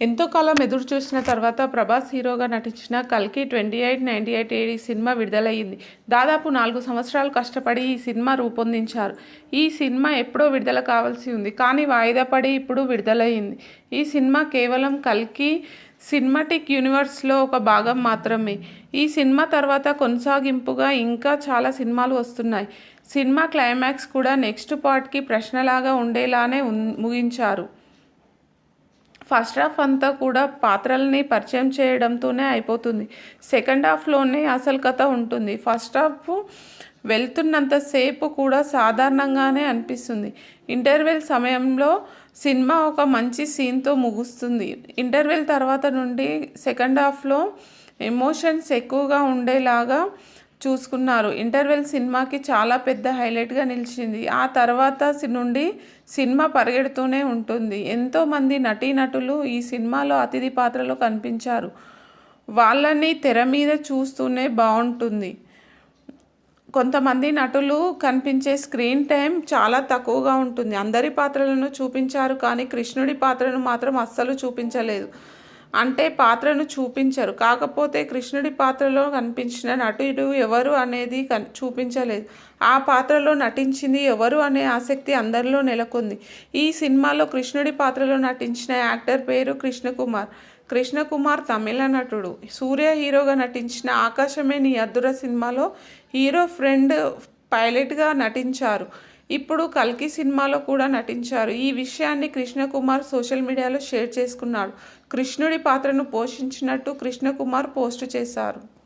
ఎంతో కాలం ఎదురు చూసిన తర్వాత ప్రభాస్ హీరోగా నటించిన కల్కి ట్వంటీ ఎయిట్ నైంటీ ఎయిట్ ఈ సినిమా విడుదలయ్యింది. దాదాపు నాలుగు సంవత్సరాలు కష్టపడి ఈ సినిమా రూపొందించారు. ఈ సినిమా ఎప్పుడో విడుదల కావాల్సి ఉంది కానీ వాయిదా పడి ఇప్పుడు విడుదలయ్యింది. ఈ సినిమా కేవలం కల్కి సినిమాటిక్ యూనివర్స్లో ఒక భాగం మాత్రమే. ఈ సినిమా తర్వాత కొనసాగింపుగా ఇంకా చాలా సినిమాలు వస్తున్నాయి. సినిమా క్లైమాక్స్ కూడా నెక్స్ట్ పార్ట్కి ప్రశ్నలాగా ఉండేలానే ముగించారు. ఫస్ట్ హాఫ్ అంతా కూడా పాత్రల్ని పరిచయం చేయడంతోనే అయిపోతుంది. సెకండ్ హాఫ్లోనే అసలు కథ ఉంటుంది. ఫస్ట్ హాఫ్ వెళ్తున్నంతసేపు కూడా సాధారణంగానే అనిపిస్తుంది. ఇంటర్వెల్ సమయంలో సినిమా ఒక మంచి సీన్తో ముగుస్తుంది. ఇంటర్వెల్ తర్వాత నుండి సెకండ్ హాఫ్లో ఎమోషన్స్ ఎక్కువగా ఉండేలాగా చూసుకున్నారు. ఇంటర్వెల్ సినిమాకి చాలా పెద్ద హైలైట్గా నిలిచింది. ఆ తర్వాత నుండి సినిమా పరిగెడుతూనే ఉంటుంది. ఎంతోమంది నటీనటులు ఈ సినిమాలో అతిథి పాత్రలో కనిపించారు. వాళ్ళని తెర మీద చూస్తూనే బాగుంటుంది కొంతమంది నటులు కనిపించే స్క్రీన్ టైం చాలా తక్కువగా ఉంటుంది. అందరి పాత్రలను చూపించారు కానీ కృష్ణుడి పాత్రను మాత్రం అస్సలు చూపించలేదు. అంటే పాత్రను చూపించరు. కాకపోతే కృష్ణుడి పాత్రలో కనిపించిన నటుడు ఎవరు అనేది కన్ చూపించలేదు. ఆ పాత్రలో నటించింది ఎవరు అనే ఆసక్తి అందరిలో నెలకొంది. ఈ సినిమాలో కృష్ణుడి పాత్రలో నటించిన యాక్టర్ పేరు కృష్ణకుమార్. కృష్ణకుమార్ తమిళ నటుడు. సూర్య హీరోగా నటించిన ఆకాశమే నీ అద్దుర సినిమాలో హీరో ఫ్రెండ్ పైలట్గా నటించారు. ఇప్పుడు కల్కి సినిమాలో కూడా నటించారు. ఈ విషయాన్ని కృష్ణకుమార్ సోషల్ మీడియాలో షేర్ చేసుకున్నాడు. కృష్ణుడి పాత్రను పోషించినట్టు కృష్ణకుమార్ పోస్ట్ చేశారు.